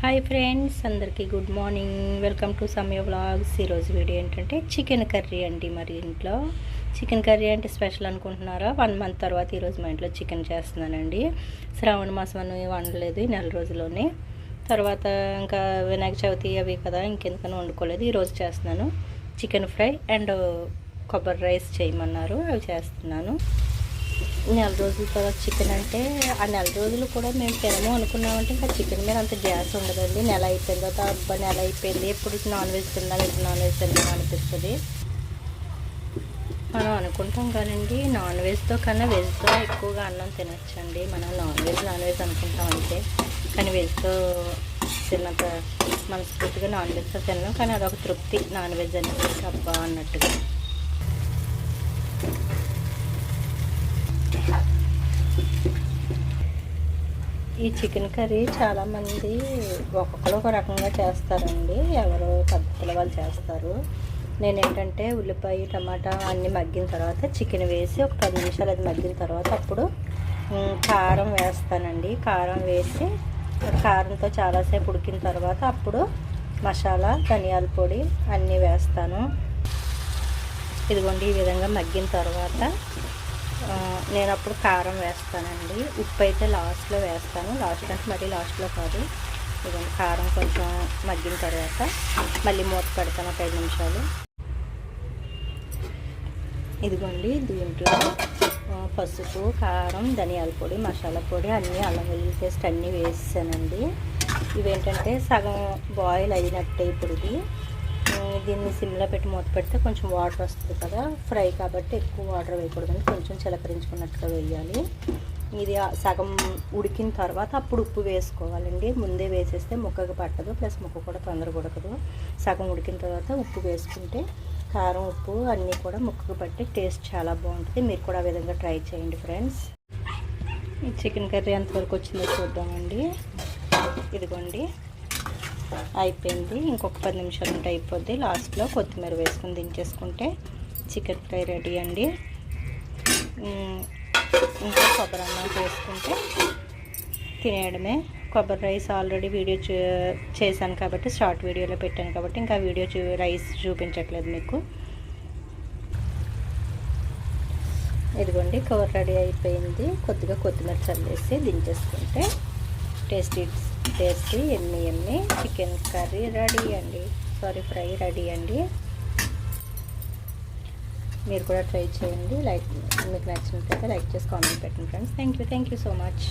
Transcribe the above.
Hi friends అందరికీ good morning welcome to Samaya vlogs ఈరోజు video ఏంటంటే చికెన్ కర్రీ అండి మరి ఇంట్లో. చికెన్ కర్రీ అంటే స్పెషల్ అనుకుంటున్నారా? వన్ మంత్ తర్వాత ఈరోజు మా ఇంట్లో చికెన్ చేస్తున్నానండి. శ్రావణ మాసం అని వండలేదు ఈ నెల రోజుల్లోనే. తర్వాత ఇంకా వినాయక చవితి అవి కదా ఇంకెందుకని వండుకోలేదు. ఈరోజు చేస్తున్నాను. చికెన్ ఫ్రై అండ్ కొబ్బరి రైస్ చేయమన్నారు. అవి చేస్తున్నాను. నెల రోజుల తర్వాత చికెన్ అంటే ఆ నెల రోజులు కూడా మేము తినము అనుకున్నామంటే ఇంకా చికెన్ మీద అంత గ్యాస్ ఉండదండి. నెల అయిపోయిన తర్వాత అబ్బా నెల అయిపోయింది. ఎప్పుడు నాన్ వెజ్ తిన్నాం ఇప్పుడు నాన్ వెజ్ తిన్నాం అనిపిస్తుంది. మనం అనుకుంటాం కానండి నాన్ వెజ్తో కన్నా వెజ్తో ఎక్కువగా అన్నం తినచ్చండి. మనం నాన్ వెజ్ నాన్ వెజ్ అనుకుంటాం అంతే. కానీ వెజ్తో తిన్నంత మనస్ఫూర్తిగా నాన్ వెజ్తో తిన్నాం కానీ అదొక తృప్తి నాన్ వెజ్ అనేది. అబ్బా అన్నట్టుగా. ఈ చికెన్ కర్రీ చాలామంది ఒక్కొక్కరు ఒక రకంగా చేస్తారండి. ఎవరో పద్ధతుల వాళ్ళు చేస్తారు. నేను ఏంటంటే ఉల్లిపాయ టమాటా అన్నీ మగ్గిన తర్వాత చికెన్ వేసి ఒక పది నిమిషాలు అది మగ్గిన తర్వాత అప్పుడు కారం వేస్తానండి. కారం వేసి కారంతో చాలాసేపు ఉడికిన తర్వాత అప్పుడు మసాలా ధనియాల పొడి అన్నీ వేస్తాను. ఇదిగోండి ఈ విధంగా మగ్గిన తర్వాత నేను అప్పుడు కారం వేస్తానండి. ఉప్పు అయితే లాస్ట్లో వేస్తాను. లాస్ట్ అంటే మరీ లాస్ట్లో కాదు. ఇదిగోండి కారం కొంచెం మగ్గిన తర్వాత మళ్ళీ మూత పెడతాను ఒక ఐదు నిమిషాలు. ఇదిగోండి దీంట్లో పసుపు కారం ధనియాల పొడి మసాలా పొడి అన్నీ అల్లం వెల్లుల్లి పేస్ట్ అన్నీ వేసానండి. ఇవేంటంటే సగం బాయిల్ అయినట్టే ఇప్పుడు ఇది దీన్ని సిమ్లో పెట్టి మూత పెడితే కొంచెం వాటర్ వస్తుంది కదా. ఫ్రై కాబట్టి ఎక్కువ వాటర్ వేయకూడదండి కొంచెం చిలకరించుకున్నట్టుగా వేయాలి. ఇది సగం ఉడికిన తర్వాత అప్పుడు ఉప్పు వేసుకోవాలండి. ముందే వేసేస్తే ముక్కకు పట్టదు ప్లస్ ముక్క కూడా తొందరగా ఉడకదు. సగం ఉడికిన తర్వాత ఉప్పు వేసుకుంటే కారం ఉప్పు అన్నీ కూడా ముక్కకు పట్టి టేస్ట్ చాలా బాగుంటుంది. మీరు కూడా ఆ విధంగా ట్రై చేయండి ఫ్రెండ్స్. ఈ చికెన్ కర్రీ ఎంతవరకు వచ్చిందో చూద్దామండి. ఇదిగోండి. అయిపోయింది. ఇంకొక పది నిమిషాలు ఉంటే అయిపోద్ది. లాస్ట్లో కొత్తిమీర వేసుకొని దించేసుకుంటే చికెన్ ఫ్రై రెడీ అండి. ఇంకా కొబ్బరి అన్నం చేసుకుంటే తినేయడమే. కొబ్బరి రైస్ ఆల్రెడీ వీడియో చేశాను కాబట్టి షార్ట్ వీడియోలో పెట్టాను కాబట్టి ఇంకా వీడియో చూ రైస్ చూపించట్లేదు మీకు. ఇదిగోండి కవర్ రెడీ అయిపోయింది. కొద్దిగా కొత్తిమీర చల్లేసి దించేసుకుంటే టేస్టీ టేస్టీ ఎమ్మి ఎమ్మి చికెన్ కర్రీ రెడీ అండి. సారీ ఫ్రై రెడీ అండి. మీరు కూడా ట్రై చేయండి. లైక్ మీకు నచ్చినట్లయితే లైక్ చేసి కామెంట్ పెట్టండి friends. Thank you thank you so much